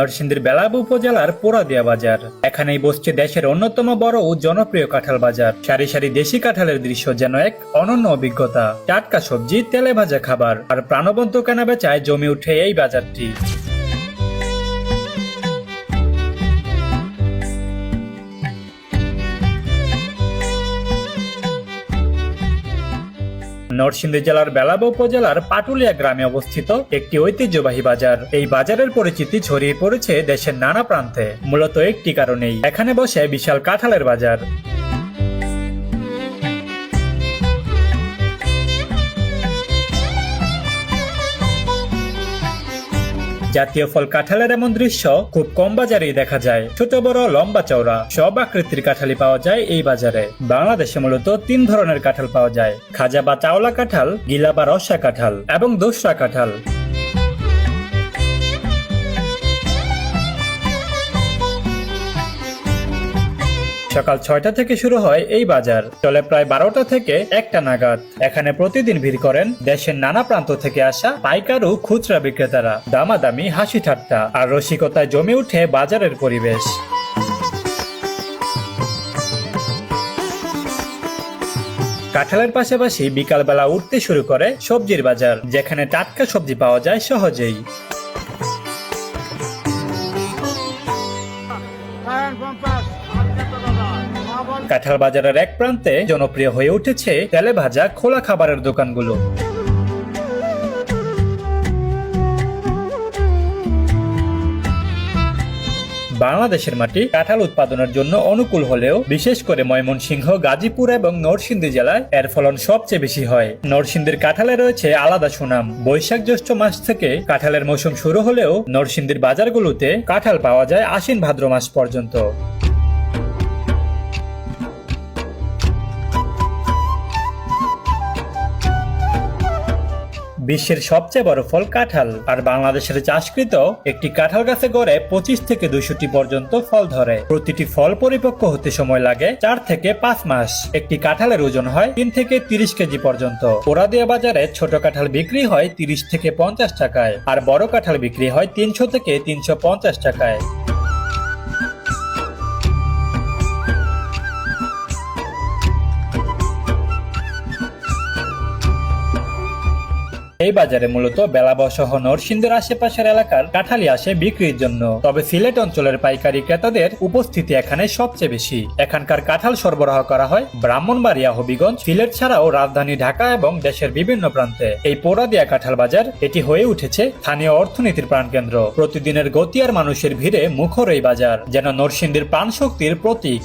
নরসিংদীর বেলাব উপজেলার পোড়াদিয়া বাজার। এখানেই বসছে দেশের অন্যতম বড় ও জনপ্রিয় কাঁঠাল বাজার। সারি সারি দেশি কাঁঠালের দৃশ্য যেন এক অনন্য অভিজ্ঞতা। টাটকা সবজি, তেলে ভাজা খাবার আর প্রাণবন্ত কেনা বেচায় জমে উঠে এই বাজারটি। নরসিংদী জেলার বেলাব উপজেলার পাটুলিয়া গ্রামে অবস্থিত একটি ঐতিহ্যবাহী বাজার। এই বাজারের পরিচিতি ছড়িয়ে পড়েছে দেশের নানা প্রান্তে। মূলত একটি কারণেই এখানে বসে বিশাল কাঁঠালের বাজার। জাতীয় ফল কাঁঠালের এমন দৃশ্য খুব কম বাজারেই দেখা যায়। ছোট, বড়, লম্বা চওড়া, সব আকৃতির কাঁঠালি পাওয়া যায় এই বাজারে। বাংলাদেশে মূলত তিন ধরনের কাঁঠাল পাওয়া যায়। খাজা বা চাওলা কাঁঠাল, গিলা বা রসা কাঁঠাল এবং দোসরা কাঁঠাল। সকাল ছয়টা থেকে শুরু হয় এই বাজার। চলে প্রায় বারোটা থেকে একটা নাগাদ। এখানে প্রতিদিন ভিড় করেন দেশের নানা প্রান্ত থেকে আসা পাইকার ও খুচরা বিক্রেতারা। দামাদামি, হাসি ঠাট্টা আর রসিকতায় জমে উঠে বাজারের পরিবেশ। কাঁঠালের পাশাপাশি বিকালবেলা উঠতে শুরু করে সবজির বাজার, যেখানে টাটকা সবজি পাওয়া যায় সহজেই। কাঁঠাল বাজারের এক প্রান্তে জনপ্রিয় হয়ে উঠেছে তেলে ভাজা খোলা খাবারের দোকানগুলো। বাংলাদেশের মাটি কাঁঠাল উৎপাদনের জন্য অনুকূল হলেও, বিশেষ করে ময়মনসিংহ, গাজীপুর এবং নরসিংদী জেলায় এর ফলন সবচেয়ে বেশি হয়। নরসিংদীর কাঁঠালে রয়েছে আলাদা সুনাম। বৈশাখ জ্যৈষ্ঠ মাস থেকে কাঁঠালের মৌসুম শুরু হলেও নরসিংদীর বাজারগুলোতে কাঁঠাল পাওয়া যায় আশ্বিন ভাদ্র মাস পর্যন্ত। বিশ্বের সবচেয়ে বড় ফল কাঁঠাল। আর বাংলাদেশের চাষকৃত একটি কাঁঠাল গাছে গড়ে পঁচিশ থেকে দুইশোটি পর্যন্ত ফল ধরে। প্রতিটি ফল পরিপক্ক হতে সময় লাগে চার থেকে পাঁচ মাস। একটি কাঁঠালের ওজন হয় তিন থেকে তিরিশ কেজি পর্যন্ত। পোড়াদিয়া বাজারে ছোট কাঁঠাল বিক্রি হয় তিরিশ থেকে পঞ্চাশ টাকায়। আর বড় কাঁঠাল বিক্রি হয় তিনশো থেকে তিনশো পঞ্চাশ টাকায়। এই বাজারে মূলত বেলাবা সহ নরসিংদীর আশেপাশের এলাকার কাঁঠালি আসে বিক্রির জন্য। তবে সিলেট অঞ্চলের পাইকারি ক্রেতাদের উপস্থিতি এখানে সবচেয়ে বেশি। এখানকার কাঁঠাল সরবরাহ করা হয় ব্রাহ্মণবাড়িয়া, হবিগঞ্জ, সিলেট ছাড়াও রাজধানী ঢাকা এবং দেশের বিভিন্ন প্রান্তে। এই পোড়াদিয়া কাঁঠাল বাজার, এটি হয়ে উঠেছে স্থানীয় অর্থনীতির প্রাণকেন্দ্র। প্রতিদিনের গতি আর মানুষের ভিড়ে মুখর এই বাজার, যেন নরসিংদীর প্রাণশক্তির প্রতীক।